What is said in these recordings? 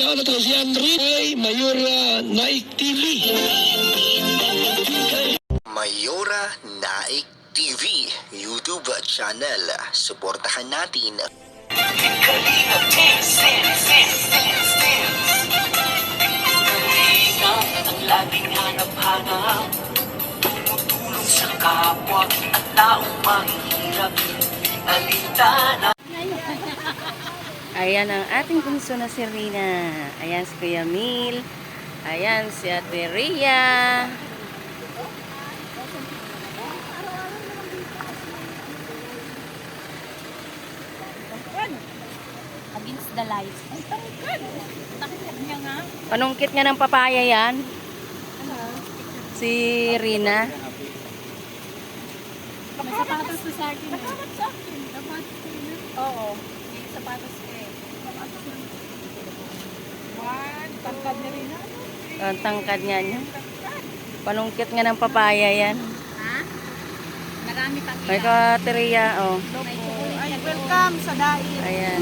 Ko si Henry Mayura Naik TV. Mayora Naik TV YouTube channel. Suportahan natin ang laging hanap-hanap Tumutulong sa kapwa at taong mahihirap Ayan ang ating bunso na si Rina. Ayan si Kuya Mil. Ayan si Ate Rhea. Against the light. Ang tangkad. Takot niya nga. Panungkit nga ng papaya yan. Si Rina. May sapatos to sa akin. Dapat sa akin. Dapat Oo. May sapatos ko eh. Sapatos lang. One. Tangkad niya rin. Ang tangkad nga niya. Panungkit nga ng papaya yan. Ha? Marami pang May ilan. ka Ate Rhea, oh. May Ay, welcome sa dai. Ayan.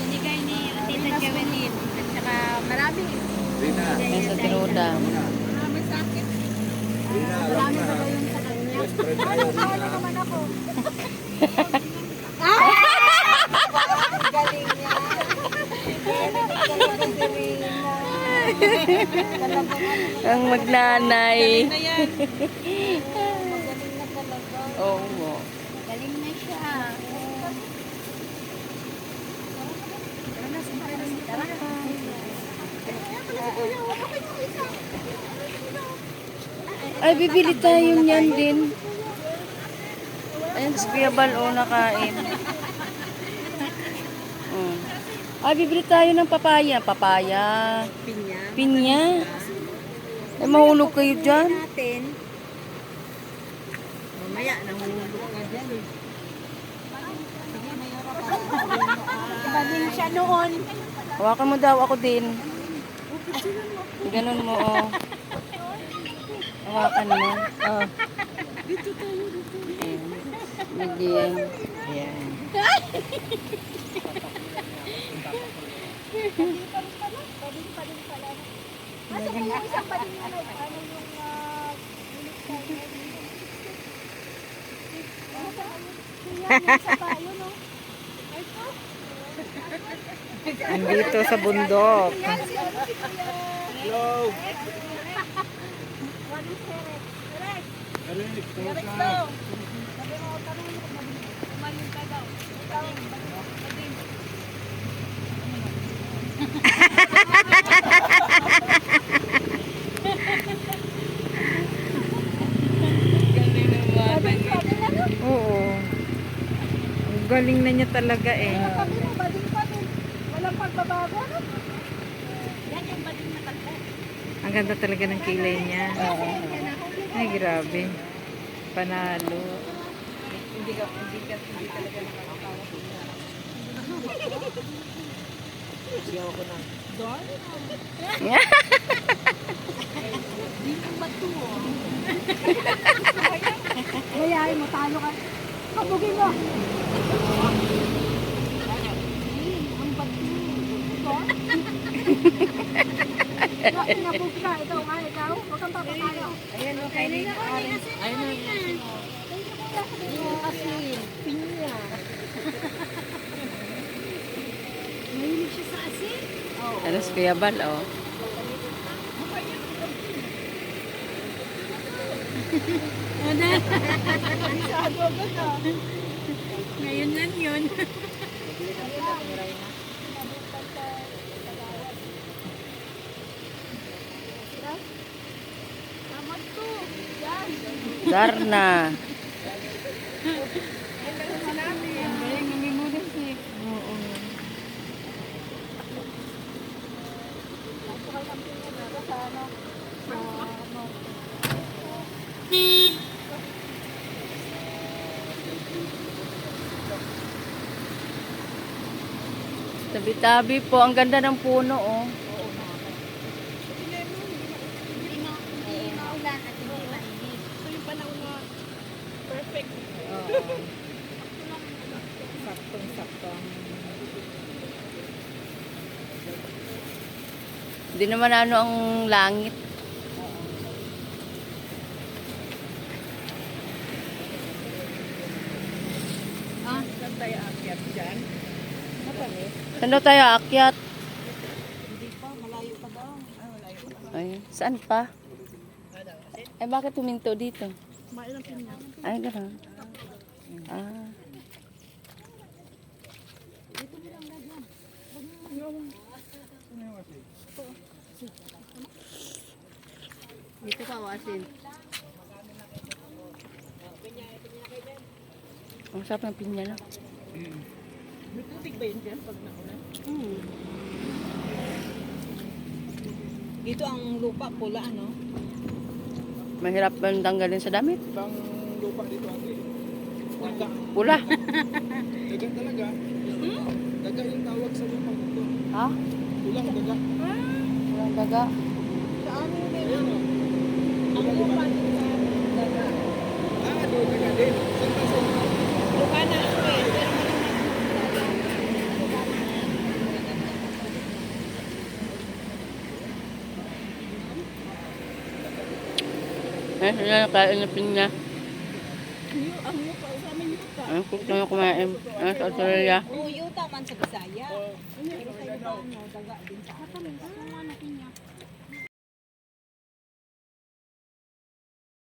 Binigay ni Tita Jovelyn. At saka marami. Ayan sa tinuda. Marami sa akin. Marami ba ba yun sa kanya? Ano, kaya naman ako. Galing niya. Galing si Rina. Ang magnanay. magaling na talaga. Oo. Galing na siya. Ay, bibili tayo niyan din. Ayan, si Kuya Bal, oh, nakain. Ay, bibili tayo ng papaya. Papaya. Pinya. Pinya. Ay, mahulog kayo dyan. Natin. Mamaya, nahulog ka dyan eh. Iba din siya noon. Hawakan mo daw ako din. Ganun mo, oh. Hawakan mo. Oh. Dito tayo, dito. Ayan. Ayan. Asa po yung isang paling na nag, ano yung uh. Andito sa bundok. Ano si Kuya. Hello. What is Eric? Eric. Eric daw. Sabi mo, tanong mo, umaling ka daw. Ikaw, maging. Oo. Ang galing na niya talaga eh. Sabi mo, bading pa din. Walang pagbabago, no? Yan yung bading na. Ang ganda talaga ng kilay niya. Oo. Ay, grabe. Panalo. Kaya mo, talo ka. Kabugin mo. Ang bato. Ito? Ito, pinabog ka. Ito, nga, ikaw. Huwag kang papatalo. Ayan, okay. Na. Ayun na. Asin. Pinya. Mahilig siya sa asin? Oo. Ano si Kuya Oh. Bisado agad ah. Ngayon lang yun. Darna. Tabi-tabi po. Ang ganda ng puno, oh. Hindi naman ano ang langit. Ah, saan tayo akyat dyan? Matamis? Saan daw tayo aakyat? Hindi pa, malayo pa daw. Ah, malayo pa. Ay, saan pa? Ay, bakit tuminto dito? Mailang pinya. Ay, gano'n. Ah. Dito ka, wasin. Ang sarap ng pinya na. May tubig ba yun dyan pag nauna? Mm. Dito ang lupa pula, ano? Mahirap ba tanggalin sa damit? Bang lupa dito ate. Daga. Pula. Daga talaga. Daga yung tawag sa lupa dito. ha? Ulang daga. Walang daga. Saan yun din? Ayan o. Ang lupa dito sa daga. Ah, doon daga din. Saan ba sa Lupa na ako eh. Pero Eh, sila nakain na ang lupa, sa amin lupa. Ang cook na kumain. Ang sa Australia. Oo, yuta man sa Bisaya. Pero sa iba, ano, daga din sa. Yung ano, pinya.